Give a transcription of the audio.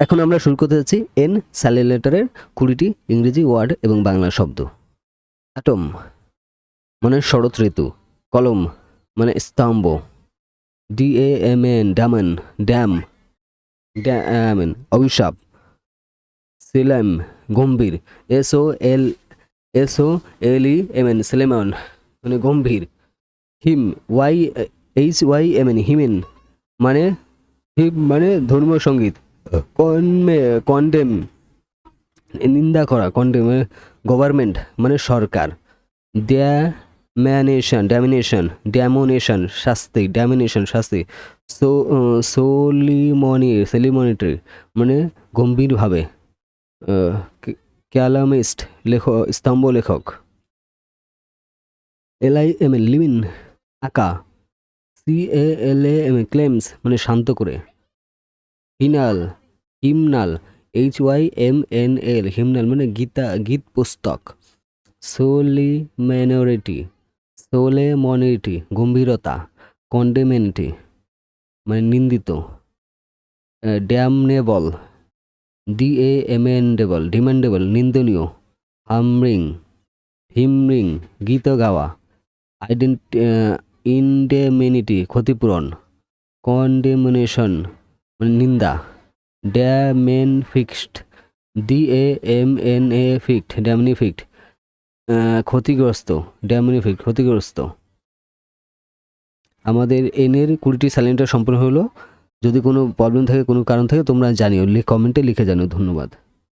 এখন আমরা শুরু করতে যাচ্ছি এন স্যালের লেটারের কুড়িটি ইংরেজি ওয়ার্ড এবং বাংলা শব্দ। অ্যাটম মানে শরৎ ঋতু। কলম মানে স্তম্ভ। D A M N damn damn damn অভিশাপ সিলেম গম্ভীর S O L S O L E M N solemn মানে গম্ভীর। Hymn Y H Y M N hymn মানে হিম মানে ধর্মীয় সংগীত কন্ডেম নিন্দা করা কন্ডেম মানে গভর্নমেন্ট মানে সরকার। ড্যামিনেশন ড্যামিনেশন ড্যামোনেশন শাস্তি ড্যামিনেশন শাস্তি। সো সোলিমনি সেলিমনিটরি মানে গম্ভীরভাবে ক্যালামিস্ট লেখ স্তম্ভ লেখক। এলআই এম এ লিমিন আঁকা। C A L A M A calms মানে শান্ত করে। Hymnal, hymnal H Y M N L hymnal মানে গীতা, গীত পুস্তক। সোলি মাইনরিটি সোলে মনিটি গম্ভীরতা কন্ডেমেন্টি মানে নিন্দিত damnable D A amendable demandable নিন্দনীয়, হামরিং, হিমরিং, গীত গাওয়া আইডেন্টি ইনডেমিনিটি ক্ষতিপূরণ কন্ডেমনেশন মানে নিন্দা। Damnified D A M N A ফিক্ট damnified ক্ষতিগ্রস্ত। ড্যামনি ফিক্ট ক্ষতিগ্রস্ত। আমাদের এনের কুড়িটি স্যালেন্টার সম্পূর্ণ হলো। যদি কোনো প্রবলেম থাকে, কোনো কারণ থাকে, তোমরা জানিও। কমেন্টে লিখে জানিও। ধন্যবাদ।